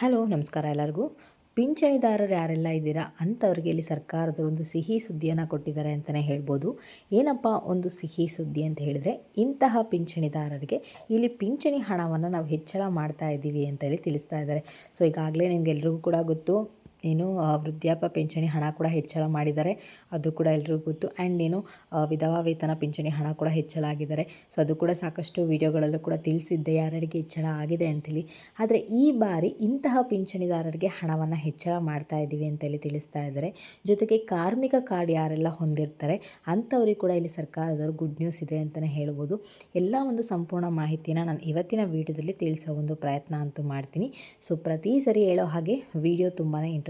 Hello, ನಮಸ್ಕಾರ ಎಲ್ಲರಿಗೂ. ಪಿಂಚಣಿದಾರರು ಯಾರೆಲ್ಲ ಇದ್ದೀರಾ ಅಂಥವ್ರಿಗೆ ಇಲ್ಲಿ ಸರ್ಕಾರದ ಒಂದು ಸಿಹಿ ಸುದ್ದಿಯನ್ನು ಕೊಟ್ಟಿದ್ದಾರೆ ಅಂತಲೇ ಹೇಳ್ಬೋದು. ಏನಪ್ಪ ಒಂದು ಸಿಹಿ ಸುದ್ದಿ ಅಂತ ಹೇಳಿದರೆ, ಇಂತಹ ಪಿಂಚಣಿದಾರರಿಗೆ ಇಲ್ಲಿ ಪಿಂಚಣಿ ಹಣವನ್ನು ನಾವು ಹೆಚ್ಚಳ ಮಾಡ್ತಾ ಇದ್ದೀವಿ ಅಂತ ಹೇಳಿ ತಿಳಿಸ್ತಾ ಇದ್ದಾರೆ. ಸೊ, ಈಗಾಗಲೇ ನಿಮಗೆಲ್ರಿಗೂ ಕೂಡ ಗೊತ್ತು ಏನು ವೃದ್ಧಾಪ್ಯ ಪಿಂಚಣಿ ಹಣ ಕೂಡ ಹೆಚ್ಚಳ ಮಾಡಿದ್ದಾರೆ. ಅದು ಕೂಡ ಎಲ್ಲರಿಗೂ ಗೊತ್ತು. ಆ್ಯಂಡ್ ಏನು ವಿಧವಾ ವೇತನ ಪಿಂಚಣಿ ಹಣ ಕೂಡ ಹೆಚ್ಚಳ ಆಗಿದ್ದಾರೆ. ಸೊ ಅದು ಕೂಡ ಸಾಕಷ್ಟು ವಿಡಿಯೋಗಳಲ್ಲೂ ಕೂಡ ತಿಳಿಸಿದ್ದೆ. ಯಾರಿಗೆ ಹೆಚ್ಚಳ ಆಗಿದೆ ಅಂತೇಳಿ. ಆದರೆ, ಈ ಬಾರಿ ಇಂತಹ ಪಿಂಚಣಿದಾರರಿಗೆ ಹಣವನ್ನು ಹೆಚ್ಚಳ ಮಾಡ್ತಾ ಇದ್ದೀವಿ ಅಂತೇಳಿ ತಿಳಿಸ್ತಾ ಇದ್ದಾರೆ. ಜೊತೆಗೆ ಕಾರ್ಮಿಕ ಕಾರ್ಡ್ ಯಾರೆಲ್ಲ ಹೊಂದಿರ್ತಾರೆ, ಅಂಥವ್ರಿಗೆ ಕೂಡ ಇಲ್ಲಿ ಸರ್ಕಾರದವರು ಗುಡ್ ನ್ಯೂಸ್ ಇದೆ ಅಂತಲೇ ಹೇಳ್ಬೋದು. ಎಲ್ಲ ಒಂದು ಸಂಪೂರ್ಣ ಮಾಹಿತಿನ ನಾನು ಇವತ್ತಿನ ವಿಡಿಯೋದಲ್ಲಿ ತಿಳಿಸೋ ಒಂದು ಪ್ರಯತ್ನ ಅಂತೂ ಮಾಡ್ತೀನಿ. ಸೊ ಪ್ರತಿ ಸರಿ ಹೇಳೋ ಹಾಗೆ ವಿಡಿಯೋ ತುಂಬಾ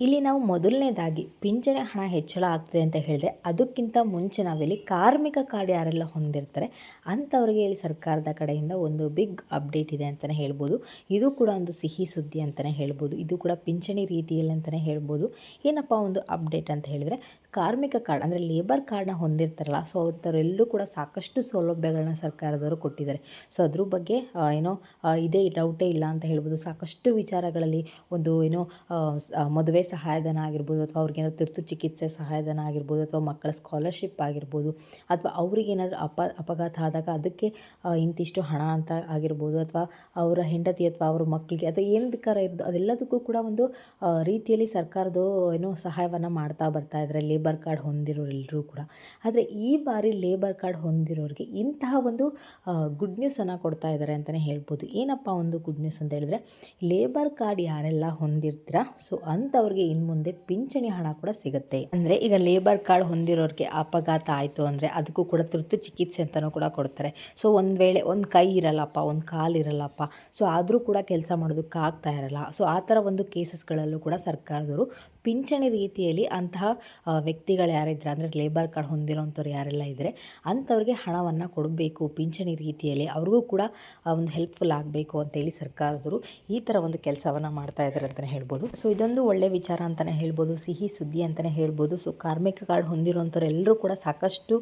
ಇಲ್ಲಿ ನಾವು ಮೊದಲನೇದಾಗಿ ಪಿಂಚಣಿ ಹಣ ಹೆಚ್ಚಳ ಆಗ್ತದೆ ಅಂತ ಹೇಳಿದೆ ಅದಕ್ಕಿಂತ ಮುಂಚೆ ನಾವಿಲ್ಲಿ ಕಾರ್ಮಿಕ ಕಾರ್ಡ್ ಯಾರೆಲ್ಲ ಹೊಂದಿರ್ತಾರೆ ಅಂಥವ್ರಿಗೆ ಇಲ್ಲಿ ಸರ್ಕಾರದ ಕಡೆಯಿಂದ ಒಂದು ಬಿಗ್ ಅಪ್ಡೇಟ್ ಇದೆ ಅಂತಲೇ ಹೇಳ್ಬೋದು. ಇದು ಕೂಡ ಒಂದು ಸಿಹಿ ಸುದ್ದಿ ಅಂತಲೇ ಹೇಳ್ಬೋದು. ಇದು ಕೂಡ ಪಿಂಚಣಿ ರೀತಿಯಲ್ಲಿ ಅಂತಲೇ ಹೇಳ್ಬೋದು. ಏನಪ್ಪ ಒಂದು ಅಪ್ಡೇಟ್ ಅಂತ ಹೇಳಿದರೆ ಕಾರ್ಮಿಕ ಕಾರ್ಡ್ ಅಂದರೆ ಲೇಬರ್ ಕಾರ್ಡ್ನ ಹೊಂದಿರ್ತಾರಲ್ಲ ಸೊ ಅಂಥವರೆಲ್ಲರೂ ಕೂಡ ಸಾಕಷ್ಟು ಸೌಲಭ್ಯಗಳನ್ನ ಸರ್ಕಾರದವರು ಕೊಟ್ಟಿದ್ದಾರೆ. ಸೊ ಅದ್ರ ಬಗ್ಗೆ ಏನೋ ಇದೇ ಡೌಟೇ ಇಲ್ಲ ಅಂತ ಹೇಳ್ಬೋದು. ಸಾಕಷ್ಟು ವಿಚಾರಗಳಲ್ಲಿ ಒಂದು, ಏನೋ ಮದುವೆ ಸಹಾಯಧನ ಆಗಿರ್ಬೋದು, ಅಥವಾ ಅವ್ರಿಗೇನೋ ತುರ್ತು ಚಿಕಿತ್ಸೆ ಸಹಾಯಧನ ಆಗಿರ್ಬೋದು, ಅಥವಾ ಮಕ್ಕಳ ಸ್ಕಾಲರ್ಶಿಪ್ ಆಗಿರ್ಬೋದು, ಅಥವಾ ಅವ್ರಿಗೇನಾದರೂ ಅಪ, ಅಪಘಾತ ಆದಾಗ ಅದಕ್ಕೆ ಇಂತಿಷ್ಟು ಹಣ ಅಂತ ಆಗಿರ್ಬೋದು, ಅಥವಾ ಅವರ ಹೆಂಡತಿ ಅಥವಾ ಅವ್ರ ಮಕ್ಕಳಿಗೆ ಅಥವಾ ಏನಕ್ಕಾರ ಇರ್ದು, ಅದೆಲ್ಲದಕ್ಕೂ ಕೂಡ ಒಂದು ರೀತಿಯಲ್ಲಿ ಸರ್ಕಾರದ ಏನೋ, ಸಹಾಯವನ್ನು ಮಾಡ್ತಾ ಬರ್ತಾ ಇದ್ದಾರೆ. ಲೇಬರ್ ಕಾರ್ಡ್ ಹೊಂದಿರೋರೆಲ್ಲರೂ ಕೂಡ. ಆದರೆ ಈ ಬಾರಿ ಲೇಬರ್ ಕಾರ್ಡ್ ಹೊಂದಿರೋರಿಗೆ ಇಂತಹ ಒಂದು ಗುಡ್ ನ್ಯೂಸನ್ನು ಕೊಡ್ತಾ ಇದ್ದಾರೆ ಅಂತಲೇ ಹೇಳ್ಬೋದು. ಏನಪ್ಪ ಒಂದು ಗುಡ್ ನ್ಯೂಸ್ ಅಂತ ಹೇಳಿದ್ರೆ ಲೇಬರ್ ಕಾರ್ಡ್ ಯಾರೆಲ್ಲ ಹೊಂದಿರ್ತೀರಾ ಸೊ ಅಂಥವ್ರಿಗೆ ಇನ್ನು ಮುಂದೆ ಪಿಂಚಣಿ ಹಣ ಕೂಡ ಸಿಗುತ್ತೆ. ಅಂದರೆ ಈಗ ಲೇಬರ್ ಕಾರ್ಡ್ ಹೊಂದಿರೋರಿಗೆ ಅಪಘಾತ ಆಯಿತು ಅಂದರೆ ಅದಕ್ಕೂ ಕೂಡ ತುರ್ತು ಚಿಕಿತ್ಸೆ ಅಂತಲೂ ಕೂಡ ಕೊಡ್ತಾರೆ. ಸೊ ಒಂದು ವೇಳೆ ಒಂದು ಕೈ ಇರಲ್ಲಪ್ಪ, ಒಂದು ಕಾಲು ಇರಲ್ಲಪ್ಪ ಸೊ ಆದರೂ ಕೂಡ ಕೆಲಸ ಮಾಡೋದಕ್ಕಾಗ್ತಾ ಇರಲ್ಲ. ಸೊ ಆ ಥರ ಒಂದು ಕೇಸಸ್ಗಳಲ್ಲೂ ಕೂಡ ಸರ್ಕಾರದವರು ಪಿಂಚಣಿ ರೀತಿಯಲ್ಲಿ ಅಂತಹ ವ್ಯಕ್ತಿಗಳು ಯಾರಿದ್ರೆ ಅಂದರೆ ಲೇಬರ್ ಕಾರ್ಡ್ ಹೊಂದಿರೋಂಥವ್ರು ಯಾರೆಲ್ಲ ಇದ್ದರೆ ಅಂಥವ್ರಿಗೆ ಹಣವನ್ನು ಕೊಡಬೇಕು, ಪಿಂಚಣಿ ರೀತಿಯಲ್ಲಿ ಅವ್ರಿಗೂ ಕೂಡ ಒಂದು ಹೆಲ್ಪ್ಫುಲ್ ಆಗಬೇಕು ಅಂತೇಳಿ ಸರ್ಕಾರದವರು ಈ ಥರ ಒಂದು ಕೆಲಸವನ್ನು ಮಾಡ್ತಾ ಇದ್ದಾರೆ ಅಂತಲೇ ಹೇಳ್ಬೋದು. ಸೊ ಇದೊಂದು ಒಳ್ಳೆ ವಿಚಾರ ಅಂತಲೇ ಹೇಳ್ಬೋದು, ಸಿಹಿ ಸುದ್ದಿ ಅಂತಲೇ ಹೇಳ್ಬೋದು. ಸೊ ಕಾರ್ಮಿಕ ಕಾರ್ಡ್ ಹೊಂದಿರೋಂಥವ್ರು ಎಲ್ಲರೂ ಕೂಡ ಸಾಕಷ್ಟು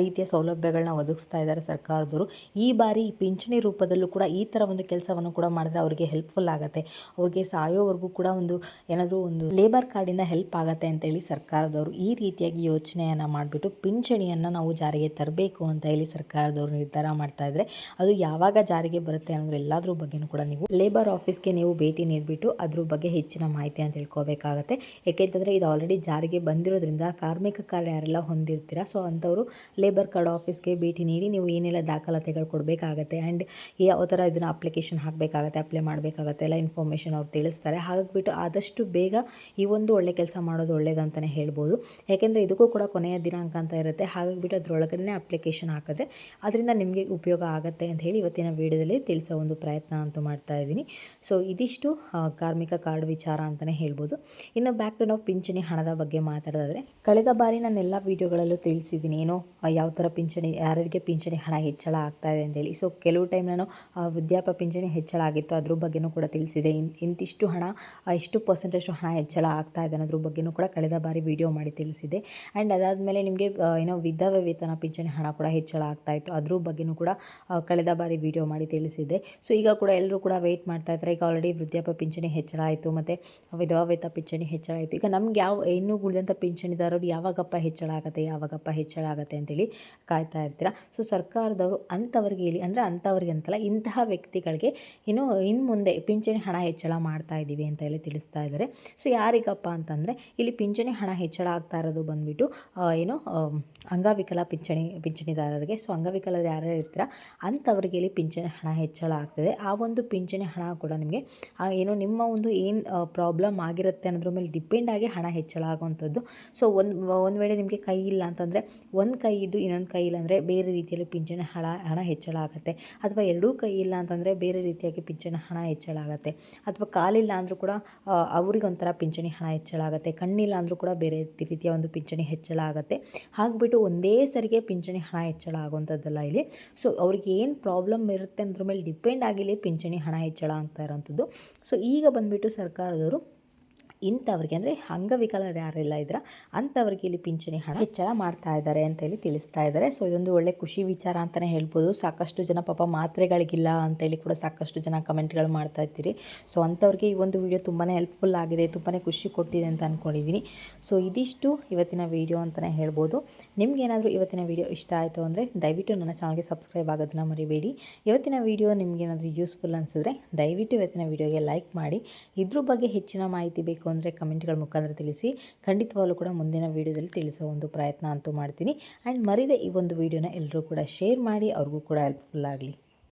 ರೀತಿಯ ಸೌಲಭ್ಯಗಳನ್ನ ಒದಗಿಸ್ತಾ ಇದ್ದಾರೆ ಸರ್ಕಾರದವರು. ಈ ಬಾರಿ ಪಿಂಚಣಿ ರೂಪದಲ್ಲೂ ಕೂಡ ಈ ಥರ ಒಂದು ಕೆಲಸವನ್ನು ಕೂಡ ಮಾಡಿದ್ರೆ ಅವರಿಗೆ ಹೆಲ್ಪ್ಫುಲ್ ಆಗುತ್ತೆ. ಅವ್ರಿಗೆ ಸಾಯೋವರೆಗೂ ಕೂಡ ಒಂದು ಏನಾದರೂ ಒಂದು ಲೇಬರ್ ಕಾರ್ಡಿಂದ ಹೆಲ್ಪ್ ಆಗುತ್ತೆ ಅಂತೇಳಿ ಸರ್ಕಾರದವರು ಈ ರೀತಿಯಾಗಿ ಯೋಚನೆಯನ್ನು ಮಾಡಿಬಿಟ್ಟು ಪಿಂಚಣಿಯನ್ನು ನಾವು ಜಾರಿಗೆ ತರಬೇಕು ಅಂತ ಹೇಳಿ ಸರ್ಕಾರದವರು ನಿರ್ಧಾರ ಮಾಡ್ತಾ ಇದ್ದಾರೆ ಅದು ಯಾವಾಗ ಜಾರಿಗೆ ಬರುತ್ತೆ ಅನ್ನೋದ್ರ ಎಲ್ಲದ್ರ ಬಗ್ಗೆನೂ ಕೂಡ ನೀವು ಲೇಬರ್ ಆಫೀಸ್ಗೆ ನೀವು ಭೇಟಿ ನೀಡಿಬಿಟ್ಟು ಅದ್ರ ಬಗ್ಗೆ ಹೆಚ್ಚಿನ ಮಾಹಿತಿ ಮಾಹಿತಿಯನ್ನು ತಿಳ್ಕೊಬೇಕಾಗತ್ತೆ. ಯಾಕೆಂತಂದರೆ ಇದು ಆಲ್ರೆಡಿ ಜಾರಿಗೆ ಬಂದಿರೋದ್ರಿಂದ ಕಾರ್ಮಿಕ ಕಾರ್ಡ್ ಯಾರೆಲ್ಲ ಹೊಂದಿರ್ತೀರ ಸೊ ಅಂಥವರು ಲೇಬರ್ ಕಾರ್ಡ್ ಆಫೀಸ್ಗೆ ಭೇಟಿ ನೀಡಿ ನೀವು ಏನೆಲ್ಲ ದಾಖಲಾತಿಗಳು ಕೊಡಬೇಕಾಗತ್ತೆ ಆ್ಯಂಡ್ ಯಾವ ಥರ ಇದನ್ನು ಅಪ್ಲಿಕೇಶನ್ ಹಾಕಬೇಕಾಗತ್ತೆ ಅಪ್ಲೈ ಮಾಡಬೇಕಾಗತ್ತೆ ಎಲ್ಲ ಇನ್ಫಾರ್ಮೇಷನ್ ಅವ್ರು ತಿಳಿಸ್ತಾರೆ. ಹಾಗಾಗಿಬಿಟ್ಟು ಆದಷ್ಟು ಬೇಗ ಈ ಒಂದು ಒಳ್ಳೆ ಕೆಲಸ ಮಾಡೋದು ಒಳ್ಳೇದು ಅಂತಲೇ ಹೇಳ್ಬೋದು. ಯಾಕೆಂದರೆ ಇದಕ್ಕೂ ಕೂಡ ಕೊನೆಯ ದಿನಾಂಕ ಅಂತ ಇರುತ್ತೆ. ಹಾಗಾಗಿಬಿಟ್ಟು ಅದರೊಳಗಡೆ ಅಪ್ಲಿಕೇಶನ್ ಹಾಕಿದ್ರೆ ಅದರಿಂದ ನಿಮಗೆ ಉಪಯೋಗ ಆಗುತ್ತೆ ಅಂತ ಹೇಳಿ ಇವತ್ತಿನ ವಿಡಿಯೋದಲ್ಲಿ ತಿಳಿಸೋ ಒಂದು ಪ್ರಯತ್ನ ಅಂತೂ ಮಾಡ್ತಾ ಇದ್ದೀನಿ. ಸೊ ಇದಿಷ್ಟು ಕಾರ್ಮಿಕ ಕಾರ್ಡ್ ವಿಚಾರ ಅಂತಲೇ ಹೇಳ್ಬೋದು. ಇನ್ನು ಬ್ಯಾಕ್ ಟು ನಾವು ಪಿಂಚಣಿ ಹಣದ ಬಗ್ಗೆ ಮಾತಾಡೋದಾದರೆ, ಕಳೆದ ಬಾರಿ ನಾನು ಎಲ್ಲ ವೀಡಿಯೋಗಳಲ್ಲೂ ತಿಳಿಸಿದ್ದೀನಿ. ಏನೋ ಯಾವ ಥರ ಪಿಂಚಣಿ, ಯಾರ್ಯಾರಿಗೆ ಪಿಂಚಣಿ ಹಣ ಹೆಚ್ಚಳ ಆಗ್ತಾ ಇದೆ ಅಂತೇಳಿ ಸೊ ಕೆಲವು ಟೈಮ್ ನಾನು ವೃದ್ಧಾಪ್ಯ ಪಿಂಚಣಿ ಹೆಚ್ಚಳ ಆಗಿತ್ತು. ಅದ್ರ ಬಗ್ಗೆನೂ ಕೂಡ ತಿಳಿಸಿದೆ. ಇಂತಿಷ್ಟು ಹಣ ಎಷ್ಟು ಪರ್ಸೆಂಟಷ್ಟು ಹಣ ಹೆಚ್ಚಳ ಆಗ್ತಾ ಇದೆ ಅನ್ನೋದ್ರ ಬಗ್ಗೆನೂ ಕೂಡ ಕಳೆದ ಬಾರಿ ವಿಡಿಯೋ ಮಾಡಿ ತಿಳಿಸಿದೆ. ಆ್ಯಂಡ್ ಅದಾದಮೇಲೆ ನಿಮಗೆ ಏನೋ ವಿಧವೆ ವೇತನ, ಪಿಂಚಣಿ ಹಣ ಕೂಡ ಹೆಚ್ಚಳ ಆಗ್ತಾ ಇತ್ತು. ಅದ್ರ ಬಗ್ಗೆನೂ ಕೂಡ ಕಳೆದ ಬಾರಿ ವಿಡಿಯೋ ಮಾಡಿ ತಿಳಿಸಿದ್ದೆ. ಸೊ ಈಗ ಕೂಡ ಎಲ್ಲರೂ ಕೂಡ ವೆಯ್ಟ್ ಮಾಡ್ತಾ ಇದ್ದಾರೆ. ಈಗ ಆಲ್ರೆಡಿ ವೃದ್ಧಾಪ್ಯ ಪಿಂಚಣಿ ಹೆಚ್ಚಳ ಆಯಿತು, ಮತ್ತು ವಿಧವಾ ವೇತ ಪಿಂಚಣಿ ಹೆಚ್ಚಳ ಆಯಿತು. ಈಗ ನಮ್ಗೆ ಯಾವ, ಇನ್ನೂ ಉಳಿದಂಥ ಪಿಂಚಣಿದಾರರು ಯಾವಾಗಪ್ಪ ಹೆಚ್ಚಳ ಆಗುತ್ತೆ, ಯಾವಾಗಪ್ಪ ಹೆಚ್ಚಳ ಆಗುತ್ತೆ ಅಂತೇಳಿ ಕಾಯ್ತಾ ಇರ್ತೀರ? ಸೊ ಸರ್ಕಾರದವರು ಅಂಥವ್ರಿಗೆ ಇಲ್ಲಿ ಅಂದರೆ ಅಂಥವ್ರಿಗೆ ಅಂತಲ್ಲ, ಇಂತಹ ವ್ಯಕ್ತಿಗಳಿಗೆ ಇನ್ನು ಇನ್ನು ಮುಂದೆ ಪಿಂಚಣಿ ಹಣ ಹೆಚ್ಚಳ ಮಾಡ್ತಾ ಇದ್ದೀವಿ ಅಂತ ಹೇಳಿ ತಿಳಿಸ್ತಾ ಇದ್ದಾರೆ. ಸೊ ಯಾರಿಗಪ್ಪ ಅಂತಂದರೆ, ಇಲ್ಲಿ ಪಿಂಚಣಿ ಹಣ ಹೆಚ್ಚಳ ಆಗ್ತಾ ಇರೋದು ಬಂದುಬಿಟ್ಟು ಏನು ಅಂಗವಿಕಲ ಪಿಂಚಣಿ, ಪಿಂಚಣಿದಾರರಿಗೆ. ಸೊ ಅಂಗವಿಕಲರು ಯಾರ್ಯಾರು ಇರ್ತೀರ, ಅಂಥವ್ರಿಗೆ ಇಲ್ಲಿ ಪಿಂಚಣಿ ಹಣ ಹೆಚ್ಚಳ ಆಗ್ತದೆ. ಆ ಒಂದು ಪಿಂಚಣಿ ಹಣ ಕೂಡ ನಿಮಗೆ ಏನು, ನಿಮ್ಮ ಒಂದು ಏನು ಪ್ರಾಬ್ಲಮ್ ಆಗಿರುತ್ತೆ ಅನ್ನೋದ್ರ ಮೇಲೆ ಡಿಪೆಂಡ್ ಆಗಿ ಹಣ ಹೆಚ್ಚಳ ಆಗುವಂಥದ್ದು. ಸೊ ಒಂದು ಒಂದು ವೇಳೆ ನಿಮಗೆ ಕೈ ಇಲ್ಲ ಅಂತಂದರೆ, ಒಂದು ಕೈ ಇದ್ದು ಇನ್ನೊಂದು ಕೈ ಇಲ್ಲ ಅಂದರೆ ಬೇರೆ ರೀತಿಯಲ್ಲಿ ಪಿಂಚಣಿ ಹಣ ಹಣ ಹೆಚ್ಚಳ ಆಗುತ್ತೆ. ಅಥವಾ ಎರಡೂ ಕೈ ಇಲ್ಲ ಅಂತಂದರೆ ಬೇರೆ ರೀತಿಯಾಗಿ ಪಿಂಚಣಿ ಹಣ ಹೆಚ್ಚಳ ಆಗುತ್ತೆ. ಅಥವಾ ಕಾಲಿಲ್ಲ ಅಂದರೂ ಕೂಡ ಅವ್ರಿಗೊಂಥರ ಪಿಂಚಣಿ ಹಣ ಹೆಚ್ಚಳ ಆಗುತ್ತೆ. ಕಣ್ಣಿಲ್ಲ ಅಂದರೂ ಕೂಡ ಬೇರೆ ರೀತಿಯ ಒಂದು ಪಿಂಚಣಿ ಹೆಚ್ಚಳ ಆಗುತ್ತೆ. ಹಾಗ್ಬಿಟ್ಟು ಒಂದೇ ಸರಿಗೆ ಪಿಂಚಣಿ ಹಣ ಹೆಚ್ಚಳ ಆಗುವಂಥದ್ದಲ್ಲ ಇಲ್ಲಿ. ಸೊ ಅವ್ರಿಗೆ ಏನು ಪ್ರಾಬ್ಲಮ್ ಇರುತ್ತೆ ಅಂದ್ರ ಮೇಲೆ ಡಿಪೆಂಡ್ ಆಗಿಲ್ಲ ಪಿಂಚಣಿ ಹಣ ಹೆಚ್ಚಳ ಆಗ್ತಾ ಇರೋಂಥದ್ದು. ಸೊ ಈಗ ಬಂದುಬಿಟ್ಟು ಸರ್ಕಾರದವರು ಇಂಥವ್ರಿಗೆ ಅಂದರೆ ಅಂಗವಿಕಲರು ಯಾರೆಲ್ಲ ಇದ್ರ, ಅಂಥವ್ರಿಗೆ ಇಲ್ಲಿ ಪಿಂಚಣಿ ಹಣ ಹೆಚ್ಚಳ ಮಾಡ್ತಾ ಇದ್ದಾರೆ ಅಂತ ಹೇಳಿ ತಿಳಿಸ್ತಾ ಇದ್ದಾರೆ ಸೊ ಇದೊಂದು ಒಳ್ಳೆ ಖುಷಿ ವಿಚಾರ ಅಂತಲೇ ಹೇಳ್ಬೋದು. ಸಾಕಷ್ಟು ಜನ ಪಾಪ ಮಾತ್ರೆಗಳಿಗಿಲ್ಲ ಅಂತ ಹೇಳಿ ಕೂಡ ಸಾಕಷ್ಟು ಜನ ಕಮೆಂಟ್ಗಳು ಮಾಡ್ತಾ ಇದ್ದೀರಿ. ಸೊ ಅಂಥವ್ರಿಗೆ ಈ ಒಂದು ವಿಡಿಯೋ ತುಂಬಾ ಹೆಲ್ಪ್ಫುಲ್ ಆಗಿದೆ ತುಂಬಾ ಖುಷಿ ಕೊಟ್ಟಿದೆ ಅಂತ ಅಂದ್ಕೊಂಡಿದ್ದೀನಿ ಸೊ ಇದಿಷ್ಟು ಇವತ್ತಿನ ವಿಡಿಯೋ ಅಂತಲೇ ಹೇಳ್ಬೋದು. ನಿಮಗೇನಾದರೂ ಇವತ್ತಿನ ವಿಡಿಯೋ ಇಷ್ಟ ಆಯಿತು ಅಂದರೆ ದಯವಿಟ್ಟು ನನ್ನ ಚಾನಲ್ಗೆ ಸಬ್ಸ್ಕ್ರೈಬ್ ಆಗೋದನ್ನ ಮರಿಬೇಡಿ. ಇವತ್ತಿನ ವಿಡಿಯೋ ನಿಮಗೇನಾದರೂ ಯೂಸ್ಫುಲ್ ಅನಿಸಿದ್ರೆ ದಯವಿಟ್ಟು ಇವತ್ತಿನ ವಿಡಿಯೋಗೆ ಲೈಕ್ ಮಾಡಿ. ಇದ್ರ ಬಗ್ಗೆ ಹೆಚ್ಚಿನ ಮಾಹಿತಿ ಬೇಕು ಅಂದರೆ ಕಮೆಂಟ್ಗಳ ಮುಖಾಂತರ ತಿಳಿಸಿ. ಖಂಡಿತವಾಗಲೂ ಕೂಡ ಮುಂದಿನ ವೀಡಿಯೋದಲ್ಲಿ ತಿಳಿಸೋ ಒಂದು ಪ್ರಯತ್ನ ಅಂತೂ ಮಾಡ್ತೀನಿ. ಆ್ಯಂಡ್ ಮರಿದೆ ಈ ಒಂದು ವೀಡಿಯೋನ ಎಲ್ಲರೂ ಕೂಡ ಶೇರ್ ಮಾಡಿ, ಅವ್ರಿಗೂ ಕೂಡ ಹೆಲ್ಪ್ಫುಲ್ ಆಗಲಿ.